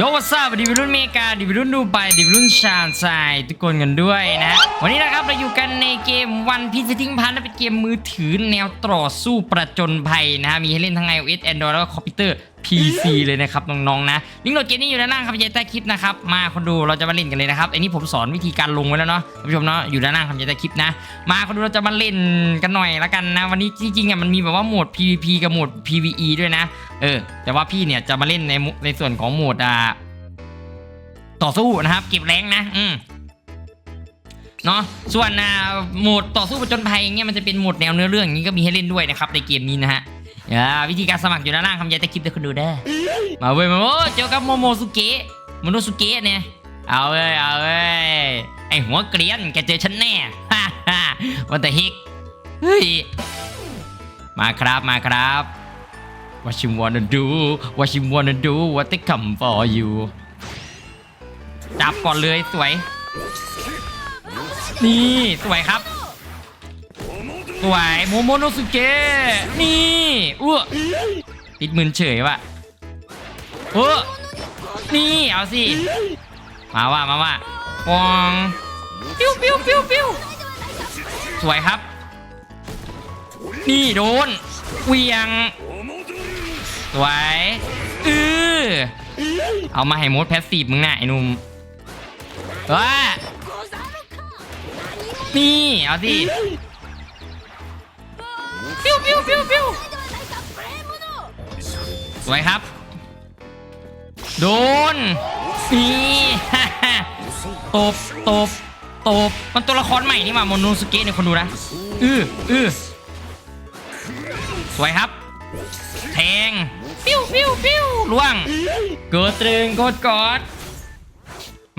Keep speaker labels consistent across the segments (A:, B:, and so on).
A: โยวัสดีวิรุ่นเมกาดิวิรุ่นดูไบดิวิรุ่นชาญไซทุกคนกันด้วยนะ วันนี้นะครับเราอยู่กันในเกมวันพีซทิ้งพันเป็นเกมมือถือแนวต่อสู้ประจนภัยนะฮะมีให้เล่นทั้ง iOS Android แล้วก็คอมพิวเตอร์ PC เลยนะครับน้องๆนะลิงก์โหลดเกมนี้อยู่ด้านล่างครับใต้คลิปนะครับมาคนดูเราจะมาเล่นกันเลยนะครับอันนี้ผมสอนวิธีการลงไว้แล้วเนาะท่านผู้ชมเนาะอยู่ด้านล่างครับใต้คลิปนะ มาคนดูเราจะมาเล่นกันหน่อยละกันนะ วันนี้จริงๆอะมันมีแบบว่าโหมด PVP กับโหมด PVE ด้วยนะ เออ แต่ว่าพี่เนี่ยจะมาเล่นในในส่วนของโหมดอ่าต่อสู้นะครับ เก็บแรงนะ อืมเนาะส่วนอ่าโหมดต่อสู้ประจนภัยอย่างเงี้ยมันจะเป็นโหมดแนวเนื้อเรื่องอย่างนี้ก็มีให้เล่นด้วยนะครับในเกมนี้นะฮะ อ่าวิธีการสมัครอยู่ด้านล่างคำยายต่คลิปเดี๋ยวคุณดูได้อมาเว้ยมาโอ้เจอกับโมโมสุเกะโมโนสุเกะเนี่ยเอาเว้ยเอาเว้ยไอหัวเกรียนแกเจอฉันแน่ฮ่าฮ่าวันแต่ฮิกเฮ้ยมาครับมาครับ What you wanna do What you wanna do What they come for you จับก่อนเลยสวย นี่สวยครับ สวยโมโมโนสุเกะนี่อ้วติดมืนเฉยว่ะเออนี่เอาสิ มาว่ามาว่าปองปิ้วปิ้วปิ้วปิ้วสวยครับ นี่โดนเวียง สวยเออเอามาให้มดแพสซีฟมึงน่ะไอ้หนุ่มว้านี่ เอาสิ ปิ้วปิ้วปิ้วสวยครับ โดนนี่ตบตบตบมันตัวละครใหม่นี่มาโมโนสเกะเนี่ยคนดูนะ อืออือสวยครับ แทง ปิ้วปิ้วปิ้วล่วง เกิดตรึงกดกอด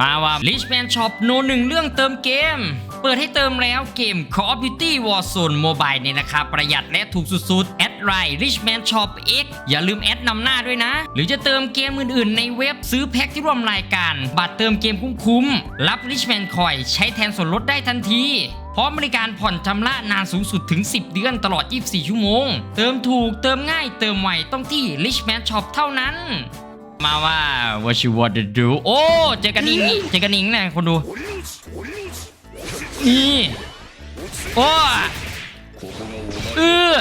A: มาว่า Richman Shop โนหนึ่งเรื่องเติมเกม เปิดให้เติมแล้วเกม Call of Duty Warzone Mobile ในราคาประหยัดและถูกสุดๆ แอดไลน์ Richman Shop X อย่าลืมแอดนำหน้าด้วยนะ หรือจะเติมเกมอื่นๆ ในเว็บซื้อแพ็คที่ร่วมรายการ บัตรเติมเกมคุ้มๆ รับ Richman Coin ใช้แทนส่วนลดได้ทันทีพร้อมบริการผ่อนชำระนานสูงสุดถึง 10 เดือนตลอด 24 ชั่วโมง เติมถูกเติมง่ายเติมไวต้องที่ Richman Shop เท่านั้น มาว่า what you want to do โอ้ เจอกันอิงเจอกันอิงนะคนดู นี่โอ้เออ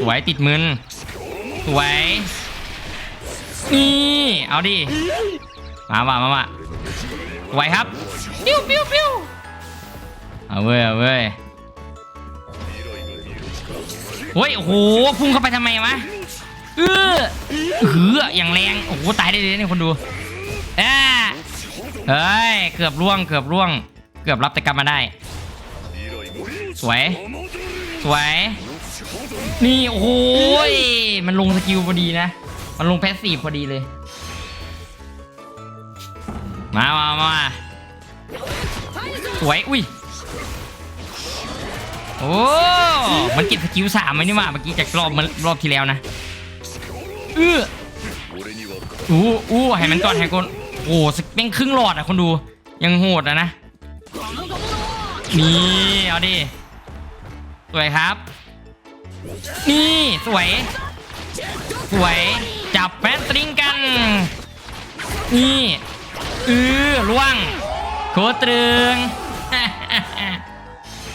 A: สวติดมืนสวนี่เอาดิมาว่ามาว่าสวครับปิ้วปิ้วปิ้วเอาเว้ยเอาเว้ยเฮ้ยโอ้โหพุ่งเข้าไปทำไมวะเออเหืออย่างแรงโอ้โหตายได้เลยเนี่ยคนดูเอ้าเฮ้ยเกือบล่วงเกือบล่วง กือบรับแต่กลับมาได้ สวย สวย นี่โอ้ยมันลงสกิลพอดีนะ มันลงแพสซีฟพอดีเลย มามามาสวย อุ้ย โอ้ มันเก็บสกิลสามไหมนี่หว่าเมื่อกี้จากรอบมันรอบที่แล้วนะเอออู้อู้ให้มันก่อนให้ก่อนโอ้สเปงครึ่งหลอดอะคนดู ยังโหดอะนะ นี่เอาดิ สวยครับ นี่สวย สวย จับแมนตริงกัน นี่เออล่วง โคตรึง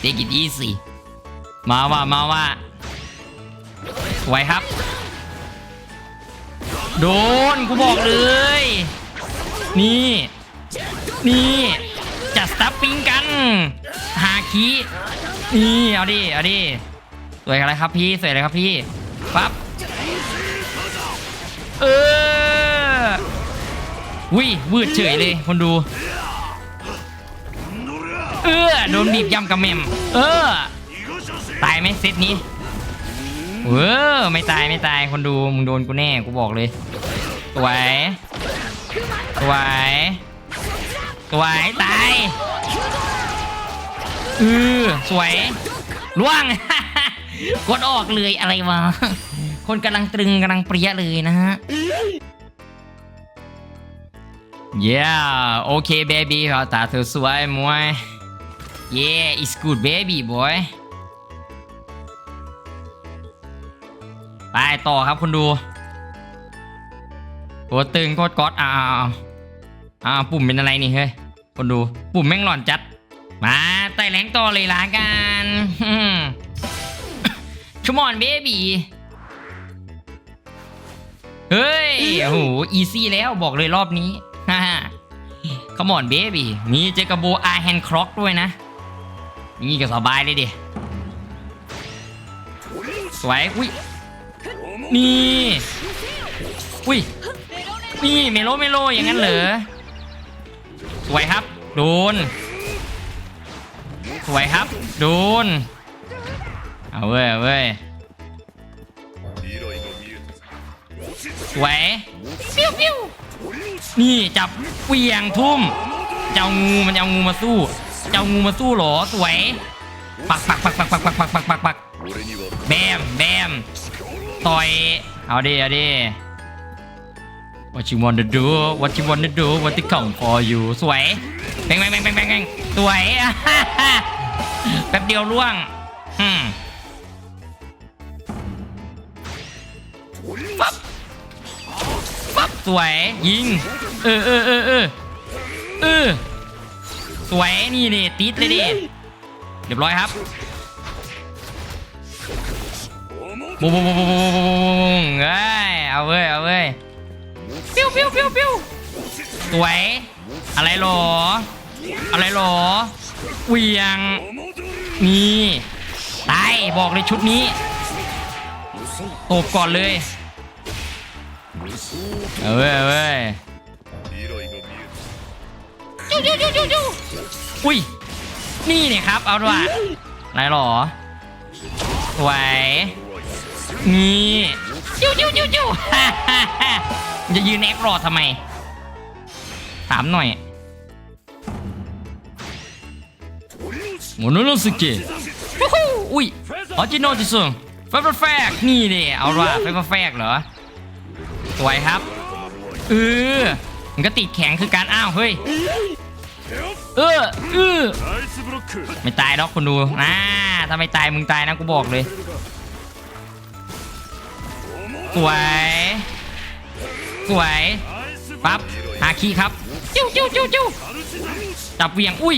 A: เด็ก it easy มาว่ามาว่าสวยครับ โดนกูบอกเลย นี่ นี่ จัดสตัฟปิ้งกัน หาคีนี่เอาดิ เอาดิ สวยอะไรครับพี่ สวยอะไรครับพี่ ปั๊บ เออวิวืดเฉยเลยคนดู เออโดนบีบย่ำกับเมม เออ ตายไหมเซตนี้เออไม่ตายไม่ตายคนดูมึงโดนกูแน่กูบอกเลยสวยสวย สวย ตายเออสวย ล่วง กดออกเลยอะไรวะ คนกำลังตรึงกำลังเปรี้ยเลยนะฮะ yeah โอเค baby ตาเธอสวยมวย yeah it's good baby boy ไปต่อครับคุณดูตัวตึงโคตรก๊อตอ้าอ้าวอ้าวปุ่มเป็นอะไรนี่เฮ้ย คนดูปุ่มแม่งหลอนจัด มาไต่แรงต่อเลยละกันชมอนเบบีเฮ้ยโอ้โหอีซี่แล้วบอกเลยรอบนี้ฮ่าขมอนเบบีมีเจกบโบอาแฮนคร็อกด้วยนะ นี่ก็สบายเลยดิสวยอุ้ยนี่อุ้ยนี่เมโลเมโลอย่างนั้นเหรอ สวยครับโดนสวยครับโดนเอาเว้ยเว้ยสวยปิ้วปิ้วนี่จับเวียงทุ่มจะเอางูมันจะเอางูมาสู้จะเอางูมาสู้เหรอสวยปักปักปักปักปักปักปักปักปักปักแบมแบมต่อยเอาดิเอาดิ What you wanna do What you wanna do What they come for you สวยแบงแบงแบงแบงแบงแบงสวยแป๊บเดียวล่วงอืมปั๊บปั๊บสวยยิงเออเออเออเออเออสวยนี่นี่ติดเลยดิเรียบร้อยครับบูงบุ้งบุ้งบุ้งบุ้งบุ้งบุ้งเอ้ยเอาเว้ยเอาเว้ย ปิ้วปิ้วปิ้วปิ้วสวย อะไรหรอ อะไรหรอเหวียง นี่ตายบอกเลยชุดนี้ตบก่อนเลยเอาเว้ยเอาเว้ยจู้จู้จู้จู้จู้อุ้ย นี่เนี่ยครับ เอาด้วยอะไรหรอสวยนี่จิ้วจิ้วจิ้วจิ้ว จะยืนแอครอทำไม ถามหน่อยโมโนโลสุเกะอุ้ยออจิโนจิซุงเฟร์เฟแฟกนี่เดีเอาล่ะเฟเฟแฟกเหรอสวยครับเออมันก็ติดแข็งคือการอ้าวเฮ้ยเออเออไม่ตายดอกคุณดูน่าถ้าไม่ตายมึงตายนะกูบอกเลยสวย สวยปั๊บฮาคีครับจิ้วจิ้วจิ้วจิ้วจับเวียงอุ้ย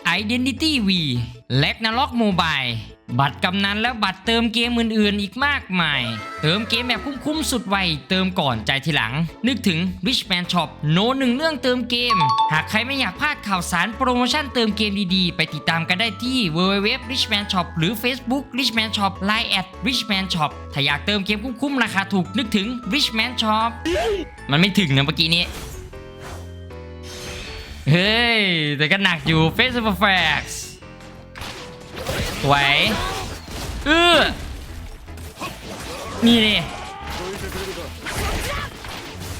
A: Identity V และ n a r o k Mobile บัตรกำนันและบัตรเติมเกมอื่นๆ อีกมากมาย เติมเกมแบบคุ้มๆสุดไว เติมก่อนใจทีหลัง นึกถึง Richman Shop โนหนึ่งเรื่องเติมเกม หากใครไม่อยากพลาดข่าวสารโปรโมชั่นเติมเกมดีๆ ไปติดตามกันได้ที่ www richman shop หรือ Facebook richman shop line at richman shop ถ้าอยากเติมเกมคุ้มๆ ราคาถูกนึกถึง richman shop มันไม่ถึงนะเมื่อกี้นี้ เฮ้ย แต่ก็หนักอยู่เฟสเฟกซ์ไหวเออนี่นี่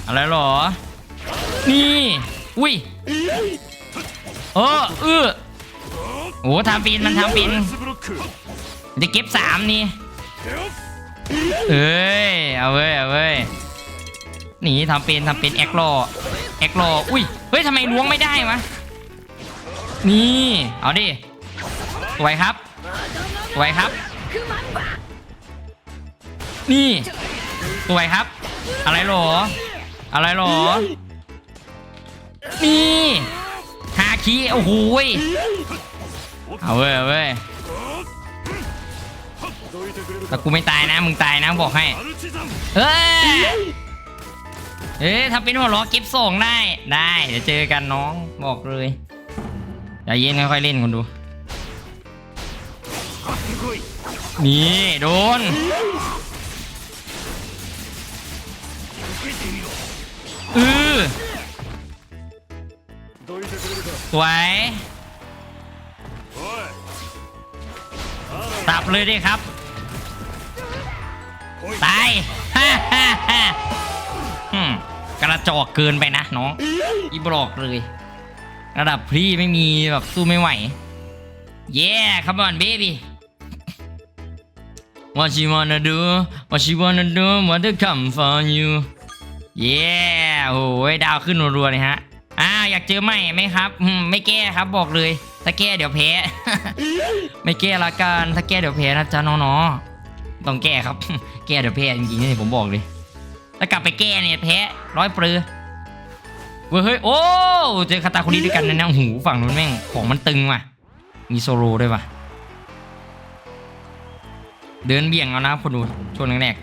A: อะไรหรอ นี่ อุ้ยโอ้เออโอ้ทำปีนมันทำปีนจะเก็บสามนี่เอ้ย เอาเว้ย เอาเว้ย หนีทำปีนทำปีนแอคโล แอคโลออุ้ย เฮ้ยทำไมล้วงไม่ได้วะนี่ เอาดิสวยครับสวยครับ นี่สวยครับ อะไรหรอ อะไรหรอ นี่ฮาคีโอ้โหเอาเว้ยเว้ยแต่กูไม่ตายนะ มึงตายนะบอกให้ เฮ้ย เอ๊ะถ้าเป็นหัวล้อกิฟส่งได้ ได้เดี๋ยวเจอกันน้องบอกเลยอย่าเย็นค่อยๆเล่นคนดู นี่โดน อือสวยตับเลยดิครับ ตายฮ่าฮ่าฮ่า กระจอกเกินไปนะน้องอีบอกเลย ระดับพี่ไม่มีแบบสู้ไม่ไหว เย้ come on baby What she wanna do What she wanna do What to come for you เย้โอ้ยดาวขึ้นรัวๆเลยฮะอ้าวอยากเจอใหม่ไหมครับไม่แก้ครับบอกเลยถ้าแก้เดี๋ยวแพ้ ไม่แก้ละกันถ้าแก้เดี๋ยวแพ้นะจ๊ะน้องๆต้องแก้ครับ แก้เดี๋ยวแพ้จริงๆนี่ผมบอกเลย ถ้ากลับไปแก้เนี่ยแพ้ร้อยเปลือเว้ยเฮ้ยโอ้เจอคาตาคุริด้วยกันนะเนี่ยหูฝั่งนู้นแม่งของมันตึงว่ะ มีโซโลด้วยว่ะ เดินเบี่ยงเอานะคนดูช่วงแรก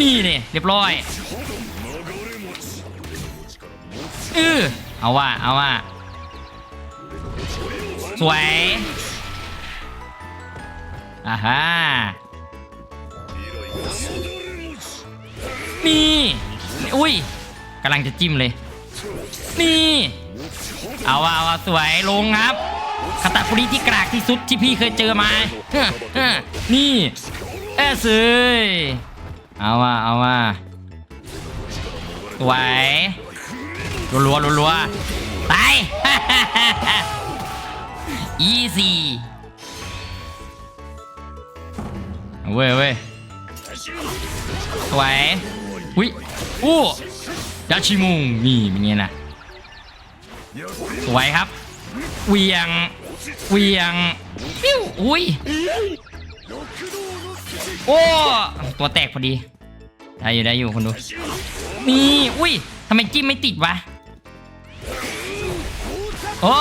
A: นี่เนี่ยเรียบร้อยเออเอาว่าเอาว่าสวย อ่าฮะนี่อุ้ยกำลังจะจิ้มเลย นี่ เอาว่าเอาว่าสวยลงครับคาตาคุริที่กรากที่สุดที่พี่เคยเจอมาฮ้อเฮ้อนี่เออสวยเอาว่าเอาว่าสวยรัวรัวรัวรัวๆตายอีซี่ เว้ยเว้ยสวยอุ้ยอู้ยาชิมุงนี่เป็นไงนะสวยครับเวียงเวียงปิ้วอุ้ยโอ้ตัวแตกพอดีได้อยู่ได้อยู่คนดูนี่อุ้ยทำไมจิ้มไม่ติดวะโอ้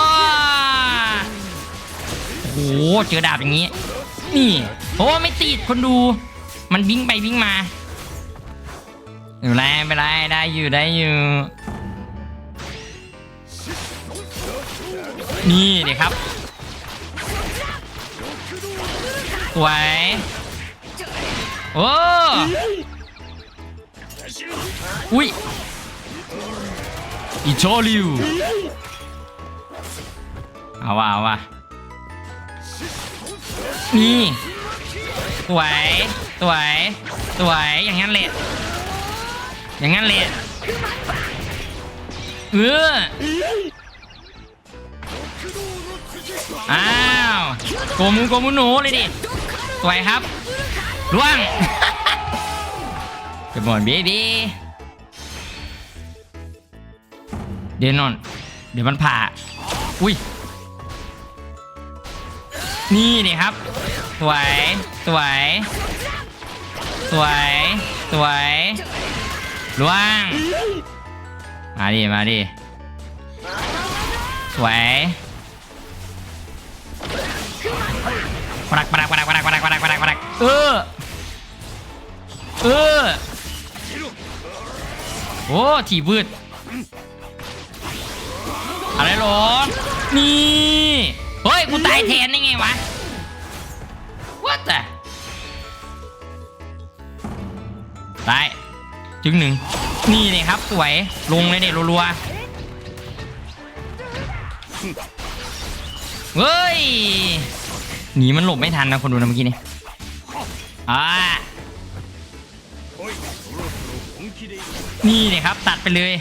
A: โอ้โหเจอดาบอย่างนี้ นี่โอ้ไม่ติดคนดู มันวิ่งไปวิ่งมาไม่เป็นไรไม่ไรได้อยู่ได้อยู่ นี่เดี๋ยวครับสวยโอ้อุ้ยอีโชลิวเอาว่ะเอาว่ะ นี่สวยสวยสวยอย่างนั้นเลยอย่างนั้นเลยเอออ้าวโกมูโกมูหนูเลยดิสวยครับล่วงเกิดบอลเบบี้เดี๋ยวนอน เดี๋ยวมันผ่า อุ้ย นี่นี่ครับ สวย สวย สวย สวยล่วง มาดิ มาดิ สวยปรักปรักปรักปรักปรักปรักปรักปรักเออ เออ โอ้ถีบืดอะไรหรอนี่ เฮ้ย กูตายแทนได้ไงวะ what the ตายจึงหนึ่ง นี่เลยครับสวย ลงเลยเนี่ยรัวๆเฮ้ย หนีมันหลบไม่ทันนะคนดูนะเมื่อกี้นี่อ่านี่เลยครับ ตัดไปเลย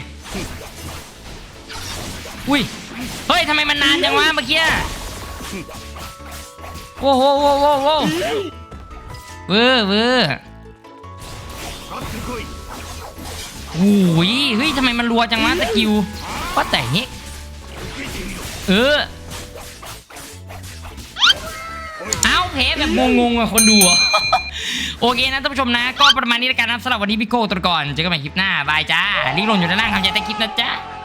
A: อุ้ย เฮ้ยทำไมมันนานจังวะเมื่อกี้ โว้โหโว้โหโว้เวอร์เวอร์โอ้ยเฮ้ยทำไมมันรัวจังวะสกิลว่าแต่เฮ้ยเออเอาเพแบบงงๆอะคนดูโอเคนะท่านผู้ชมนะ ก็ประมาณนี้แล้วกันนะสำหรับวันนี้พี่โก้ตัวก่อนเจอกันใหม่คลิปหน้าบายจ้าลิงก์ลงอยู่ด้านล่างคำใจใต้คลิปนะจ๊ะ